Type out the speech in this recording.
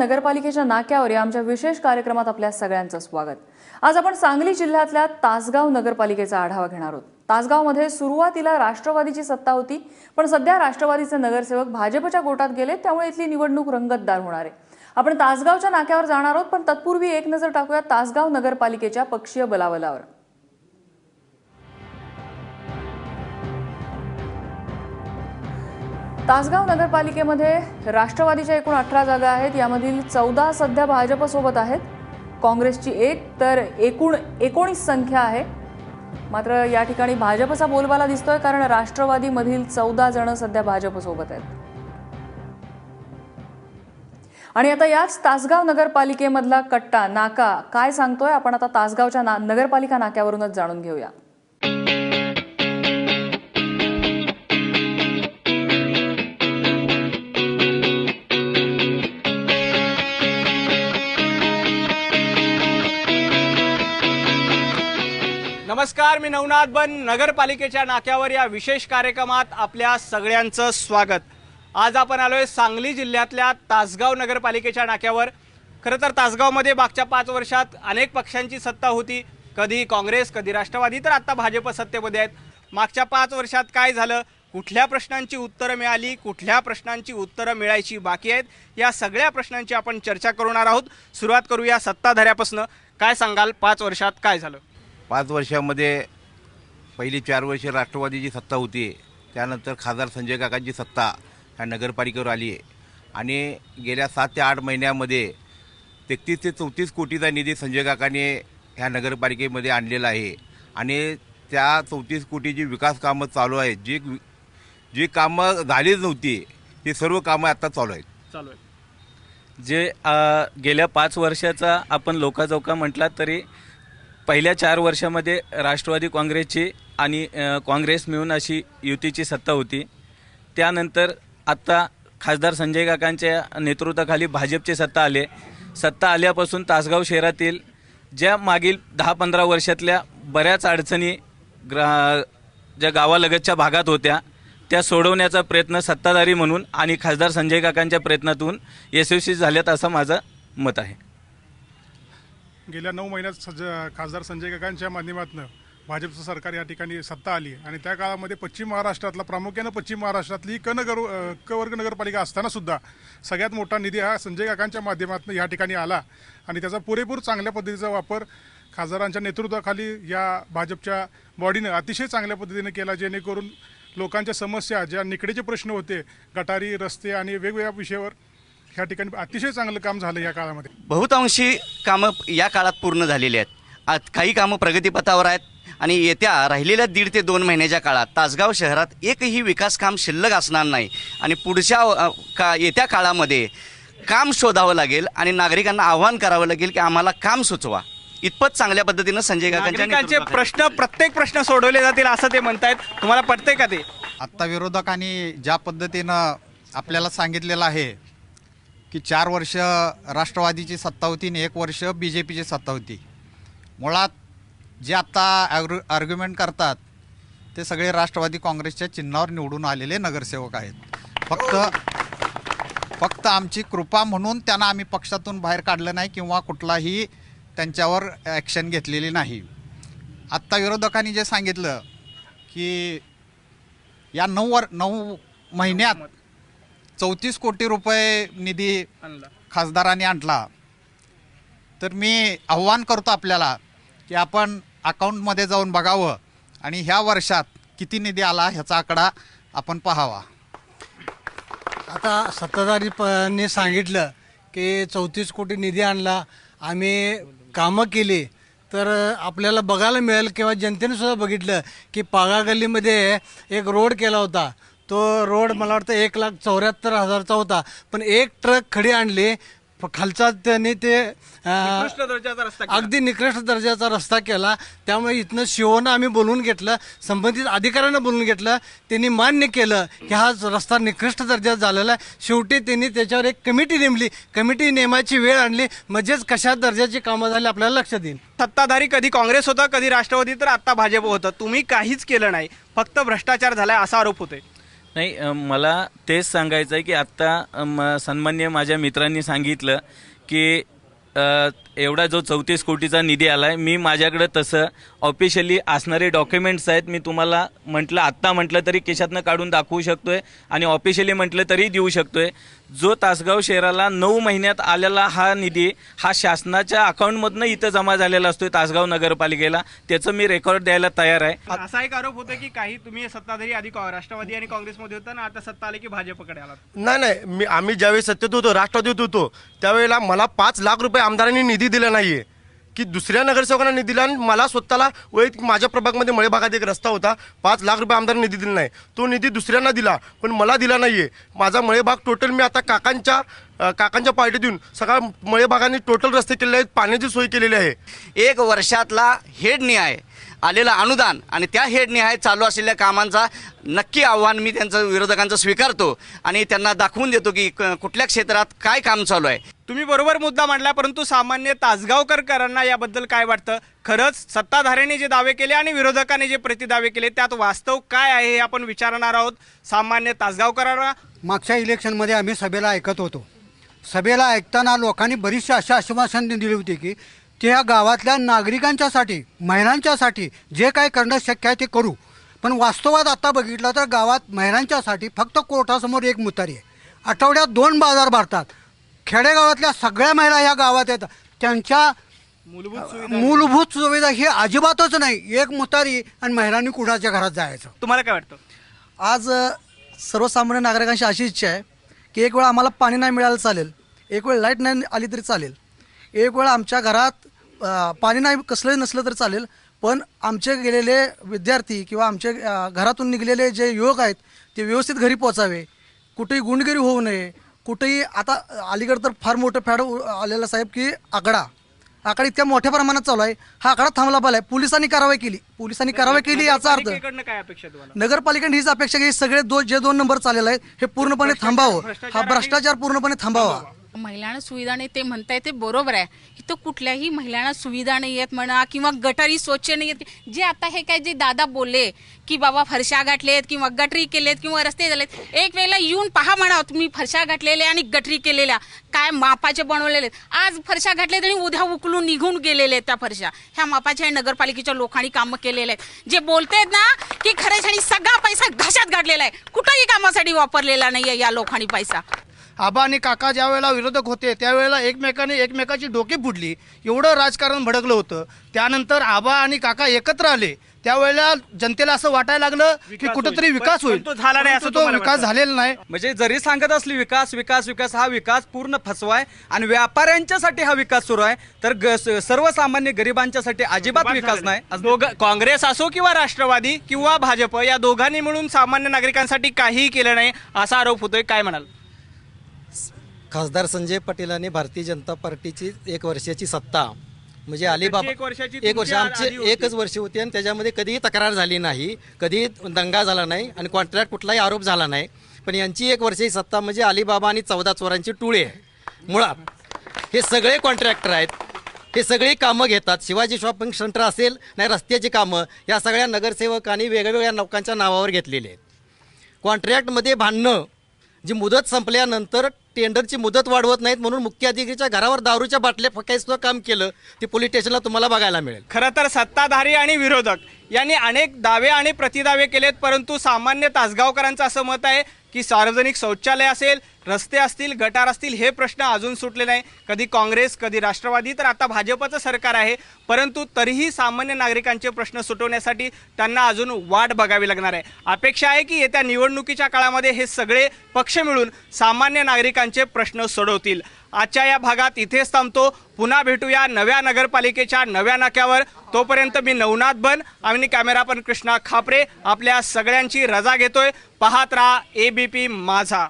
नगरपालिकेच्या नाक्यावर या आमच्या विशेष कार्यक्रमात आपल्या सगळ्यांचं स्वागत. आज आपण सांगली जिल्ह्यातल्या तासगाव नगरपालिकेचा आढावा घेणार आहोत. तासगावमध्ये सुरुवातीला राष्ट्रवादीची सत्ता होती पण सध्या राष्ट्रवादीचे नगरसेवक भाजपच्या गोटात गेले त्यामुळे इथली निवडणूक रंगतदार होणार आहे. आपण तासगावच्या नाक्यावर जाणार आहोत पण तत्पूर्वी एक नजर टाकूया तासगाव नगरपालिकेच्या पक्षीय बलाबलावर. तासगाव नगरपालिकेमध्ये राष्ट्रवादीच्या एकूण अठरा जागा आहेत. यामधील चौदा सध्या भाजपसोबत आहेत. काँग्रेसची एक तर एकूण एकोणीस संख्या आहे. मात्र या ठिकाणी भाजपचा बोलबाला दिसतोय कारण राष्ट्रवादीमधील चौदा जण सध्या भाजपसोबत आहेत. आणि आता याच तासगाव नगरपालिकेमधला कट्टा नाका काय सांगतोय? आपण आता तासगावच्या ना नगरपालिका नाक्यावरूनच जाणून घेऊया. नमस्कार मी नवनाथ बन. नगरपालिकेच्या नाक्यावर या विशेष कार्यक्रमात आपल्या सगळ्यांचं स्वागत. आज आपण आलोय सांगली जिल्ह्यातल्या तासगाव नगरपालिकेच्या नाक्यावर. खरं तर तासगावमध्ये मागच्या पाच वर्षात अनेक पक्षांची सत्ता होती. कधी काँग्रेस कधी राष्ट्रवादी तर आत्ता भाजप सत्तेमध्ये आहेत. मागच्या पाच वर्षात काय झालं? कुठल्या प्रश्नांची उत्तरं मिळाली? कुठल्या प्रश्नांची उत्तरं मिळायची बाकी आहेत? या सगळ्या प्रश्नांची आपण चर्चा करणार आहोत. सुरुवात करूया सत्ताधाऱ्यापासून. काय सांगाल? पाच वर्षात काय झालं? पाच वर्षामध्ये पहिली चार वर्षे राष्ट्रवादीची सत्ता होती. त्यानंतर खासदार संजय काकांची सत्ता ह्या नगरपालिकेवर आली आहे. आणि गेल्या सात ते आठ महिन्यामध्ये तेहतीस ते चौतीस कोटीचा निधी संजय काकाने ह्या नगरपालिकेमध्ये आणलेला आहे. आणि त्या चौतीस कोटीची विकास कामं चालू आहेत. जी जी कामं झालीच नव्हती ती सर्व कामं आता चालू आहेत. चालू आहे जे गेल्या पाच वर्षाचा आपण लोकाचौका म्हटला तरी पहिल्या चार वर्षामध्ये राष्ट्रवादी काँग्रेसची आणि काँग्रेस मिळून अशी युतीची सत्ता होती. त्यानंतर आत्ता खासदार संजय काकांच्या नेतृत्वाखाली भाजपची सत्ता आले. सत्ता आल्यापासून तासगाव शहरातील ज्या मागील दहा पंधरा वर्षातल्या बऱ्याच अडचणी ग्रा ज्या गावालगतच्या भागात होत्या त्या सोडवण्याचा प्रयत्न सत्ताधारी म्हणून आणि खासदार संजय काकांच्या प्रयत्नातून यशस्वी झाल्यात असं माझं मत आहे. गेल्या नऊ महिन्यात सज खासदार संजय काकांच्या माध्यमातून भाजपचं सरकार या ठिकाणी सत्ता आली आणि त्या काळामध्ये पश्चिम महाराष्ट्रातला प्रामुख्यानं पश्चिम महाराष्ट्रातली क नगर क नगरपालिका असताना सुद्धा सगळ्यात मोठा निधी हा संजय काकांच्या माध्यमातून या ठिकाणी आला. आणि त्याचा पुरेपूर चांगल्या पद्धतीचा वापर खासदारांच्या नेतृत्वाखाली या भाजपच्या बॉडीनं अतिशय चांगल्या पद्धतीने केला जेणेकरून लोकांच्या समस्या ज्या निकडेचे प्रश्न होते गटारी रस्ते आणि वेगवेगळ्या विषयावर ह्या ठिकाणी अतिशय चांगलं काम झालं या काळामध्ये. बहुतांशी कामं या काळात पूर्ण झालेली आहेत. आत काही कामं प्रगतीपथावर आहेत आणि येत्या राहिलेल्या दीड ते दोन महिन्याच्या काळात तासगाव शहरात एकही विकास काम शिल्लक असणार नाही आणि पुढच्या का येत्या काळामध्ये काम शोधावं लागेल आणि नागरिकांना आव्हान करावं लागेल की आम्हाला काम सुचवा. इतपत चांगल्या पद्धतीनं संजय नेतृत्वाखाली- प्रश्न प्रत्येक प्रश्न सोडवले जातील असं ते म्हणतायत. तुम्हाला पटतंय का ते? आत्ता विरोधकांनी ज्या पद्धतीनं आपल्याला सांगितलेलं आहे की चार वर्ष राष्ट्रवादीची सत्ता होती आणि एक वर्ष बी जे पीची सत्ता होती. मुळात जे आत्ता ॲग्रु आर्ग्युमेंट करतात ते सगळे राष्ट्रवादी काँग्रेसच्या चिन्हावर निवडून आलेले नगरसेवक आहेत. फक्त फक्त आमची कृपा म्हणून त्यांना आम्ही पक्षातून बाहेर काढलं नाही किंवा कुठलाही त्यांच्यावर ॲक्शन घेतलेली नाही. आत्ता विरोधकांनी जे सांगितलं की या नऊ वर नऊ महिन्यात चौतीस कोटी रुपये निधी खासदारांनी आणला. तर मी आव्हान करतो आपल्याला की आपण अकाउंटमध्ये जाऊन बघावं आणि ह्या वर्षात किती निधी आला ह्याचा आकडा आपण पाहावा. आता सत्ताधारीपणे सांगितलं की चौतीस कोटी निधी आणला. आम्ही कामं केली. तर आपल्याला बघायला मिळेल किंवा जनतेने सुद्धा बघितलं की पागा गल्लीमध्ये एक रोड केला होता. तो रोड मला वाटतं एक लाख चौऱ्याहत्तर हजारचा होता. पण एक ट्रक खडी आणली प- खालचा त्यांनी ते अं, दर्जाचा रस्ता केला. अगदी निकृष्ट दर्जाचा रस्ता केला. त्यामुळे इथनं शिवनं आम्ही बोलवून घेतलं संबंधित अधिकाऱ्यांना बोलवून घेतलं. त्यांनी मान्य केलं की हा रस्ता निकृष्ट दर्जाचा झालेला आहे. शेवटी त्यांनी त्याच्यावर एक कमिटी नेमली. कमिटी नेमाची वेळ आणली. म्हणजेच कशा दर्जाची कामं झाली आपल्याला लक्षात येईल. सत्ताधारी कधी काँग्रेस होतं कधी राष्ट्रवादी तर आता भाजप होतं. तुम्ही काहीच केलं नाही. फक्त भ्रष्टाचार झालाय असा आरोप होतोय. नाही मला तेच सांगायचं आहे की आत्ता म- सन्मान्य माझ्या मित्रांनी सांगितलं की एवढा जो चौतीस कोटीचा निधी आला आहे मी माझ्याकडं तसं ऑफिशियली असणारे डॉक्युमेंट्स आहेत मी तुम्हाला म्हटलं आत्ता म्हटलं तरी केशातनं काढून दाखवू शकतोय आणि ऑफिशियली म्हटलं तरी देऊ शकतोय. जो तासगाव शहराला नऊ महिन्यात आलेला हा निधी हा शासनाच्या अकाउंटमधनं इथं जमा झालेला असतोय तासगाव नगरपालिकेला. त्याचं मी रेकॉर्ड द्यायला तयार आहे. असा एक आरोप होतो की काही तुम्ही सत्ताधारी आधी काँ- राष्ट्रवादी आणि काँग्रेसमध्ये होता ना आता सत्ता आली की भाजपकडे आलात? नाही नाही मी आम्ही ज्यावेळी सत्तेत होतो राष्ट्रवादीत होतो त्यावेळेला मला पाच लाख रुपये आमदारांनी निधी दिला नाहीये. की दुसऱ्या नगरसेवकांना निधी दिला आणि मला स्वतःला वैयक्तिक माझ्या प्रभागमध्ये मळे भागात एक रस्ता होता. पाच लाख रुपये आमदार निधी दिला नाही. तो निधी दुसऱ्यांना दिला पण मला दिला नाही आहे माझा मळे भाग टोटल मी आता काकांच्या अं, काकांच्या येऊन सगळ्या मळे भागांनी टोटल रस्ते केलेले आहेत पाण्याची सोय केलेली आहे. एक वर्षातला हेड न्याय. आलेलं अनुदान आणि त्या हेड निहाय चालू असलेल्या कामांचा नक्की आव्हान मी त्यांचं विरोधकांचं स्वीकारतो आणि त्यांना दाखवून देतो की क- कुठल्या क्षेत्रात काय काम चालू आहे. तुम्ही बरोबर मुद्दा मांडला परंतु सामान्य तासगावकरकरांना याबद्दल काय वाटतं? खरंच सत्ताधाऱ्यांनी जे दावे केले आणि विरोधकांनी जे प्रतिदावे केले त्यात वास्तव काय आहे हे आपण विचारणार आहोत. सामान्य तासगावकरांना. मागच्या इलेक्शनमध्ये आम्ही सभेला ऐकत होतो. सभेला ऐकताना लोकांनी बरीचशी अशा आश्वासन दिली होती की त्या गावातल्या नागरिकांच्यासाठी महिलांच्यासाठी जे काय करणं शक्य आहे ते करू. पण वास्तवात आता बघितलं तर गावात महिलांच्यासाठी फक्त कोर्टासमोर एक मुतारी आहे. आठवड्यात दोन बाजार भरतात. खेडेगावातल्या सगळ्या महिला ह्या गावात येतात त्यांच्या मूलभूत सुविधा ही अजिबातच नाही. एक मुतारी आणि महिलांनी कुणाच्या घरात जायचं? तुम्हाला काय वाटतं? आज अ, सर्वसामान्य नागरिकांची अशी इच्छा आहे की एक वेळ आम्हाला पाणी नाही मिळालं चालेल. एक वेळ लाइट नाही आली तरी चालेल. एक वेळ आमच्या घरात पाणी नाही कसलंही नसलं तरी चालेल पण आमचे गेलेले विद्यार्थी किंवा आमचे घरातून निघलेले जे युवक आहेत ते व्यवस्थित घरी पोचावे कुठेही गुंडगिरी होऊ नये. कुठेही आता अलीकडे तर फार मोठं फॅड आलेलं साहेब की आकडा. आकडा इतक्या मोठ्या प्रमाणात चालू आहे. हा आकडा थांबला पाहिजे पोलिसांनी कारवाई केली. पोलिसांनी कारवाई केली याचा अर्थ. आहे नगरपालिकेने हीच अपेक्षा की हे सगळे दो जे दोन नंबर चाललेले आहेत हे पूर्णपणे थांबावं. हा भ्रष्टाचार पूर्णपणे थांबावा. महिलांना सुविधा नाही ते म्हणताय ते बरोबर आहे. इथं कुठल्याही महिलांना सुविधा नाही आहेत म्हणा किंवा गटारी स्वच्छ नाही आहेत. जे आता हे काय जे दादा बोलले की बाबा फरशा गाठलेत किंवा गटरी केलेत किंवा रस्ते झालेत एक वेळेला येऊन पहा म्हणा तुम्ही फरशा गाठलेल्या आणि गटरी केलेल्या काय मापाचे बनवलेले आहेत. आज फरशा घातलेत आणि उद्या उकलून निघून गेलेले आहेत त्या फरशा. ह्या मापाच्या नगरपालिकेच्या लोकांनी कामं केलेले आहेत. जे बोलतायत ना की खरेच आणि सगळा पैसा घशात गाठलेला आहे. कुठंही कामासाठी वापरलेला नाही आहे या लोकांनी पैसा. आबा आणि काका ज्या वेळेला विरोधक होते त्यावेळेला एकमेकाने एकमेकाची डोकी फुटली एवढं राजकारण भडकलं होतं. त्यानंतर आबा आणि काका एकत्र आले. त्यावेळेला जनतेला असं वाटायला लागलं की कुठंतरी विकास होईल. झाला नाही असं तो विकास? झालेला नाही. म्हणजे जरी सांगत असली विकास विकास विकास हा विकास पूर्ण फसवा आहे आणि व्यापाऱ्यांच्यासाठी हा विकास सुरू आहे तर सर्वसामान्य गरिबांच्यासाठी अजिबात विकास नाही. आज दोघं काँग्रेस असो किंवा राष्ट्रवादी किंवा भाजप या दोघांनी मिळून सामान्य नागरिकांसाठी काहीही केलं नाही असा आरोप होतोय. काय म्हणाल? खासदार संजय पटेलांनी भारतीय जनता पार्टीची एक वर्षाची सत्ता. म्हणजे अलिबाबा एक वर्षाची एक वर्ष आमचे. एकच वर्ष होती आणि त्याच्यामध्ये कधीही तक्रार झाली नाही कधी दंगा झाला नाही आणि कॉन्ट्रॅक्ट कुठलाही आरोप झाला नाही. पण यांची एक वर्षाची सत्ता म्हणजे अलिबाबा आणि चौदा चोरांची टोळी. आहे मुळात हे सगळे कॉन्ट्रॅक्टर आहेत. हे सगळी कामं घेतात. शिवाजी शॉपिंग सेंटर असेल नाही रस्त्याची कामं या सगळ्या नगरसेवकांनी वेगवेगळ्या लोकांच्या नावावर घेतलेली आहेत. कॉन्ट्रॅक्टमध्ये भांडणं जी मुदत संपल्यानंतर टेंडरची मुदत वाढवत नाहीत म्हणून मुख्य अधिकारीच्या घरावर दारूच्या बाटल्या फकायचं काम केलं ते पोलीस स्टेशनला तुम्हाला बघायला मिळेल. खरं तर सत्ताधारी आणि विरोधक यांनी अनेक दावे आणि प्रतिदावे केलेत परंतु सामान्य तासगावकरांचं असं मत आहे की सार्वजनिक शौचालय असेल रस्ते असतील गटार असतील हे प्रश्न अजून सुटले नाही. कधी काँग्रेस कधी राष्ट्रवादी तर आता भाजपचं सरकार आहे. परंतु तरीही सामान्य नागरिकांचे प्रश्न सुटवण्यासाठी त्यांना अजून वाट बघावी लागणार आहे. अपेक्षा आहे की येत्या निवडणुकीच्या काळामध्ये हे सगळे पक्ष मिळून सामान्य नागरिकांचे प्रश्न सोडवतील. आजच्या या भागात इथेच थांबतो. पुन्हा भेटूया नव्या नगरपालिकेच्या नव्या नाक्यावर. तोपर्यंत मी नवनाथ बन आणि कॅमेरापन कृष्णा खापरे आपल्या सगळ्यांची रजा घेतोय. पाहत राहा ए बी पी माझा.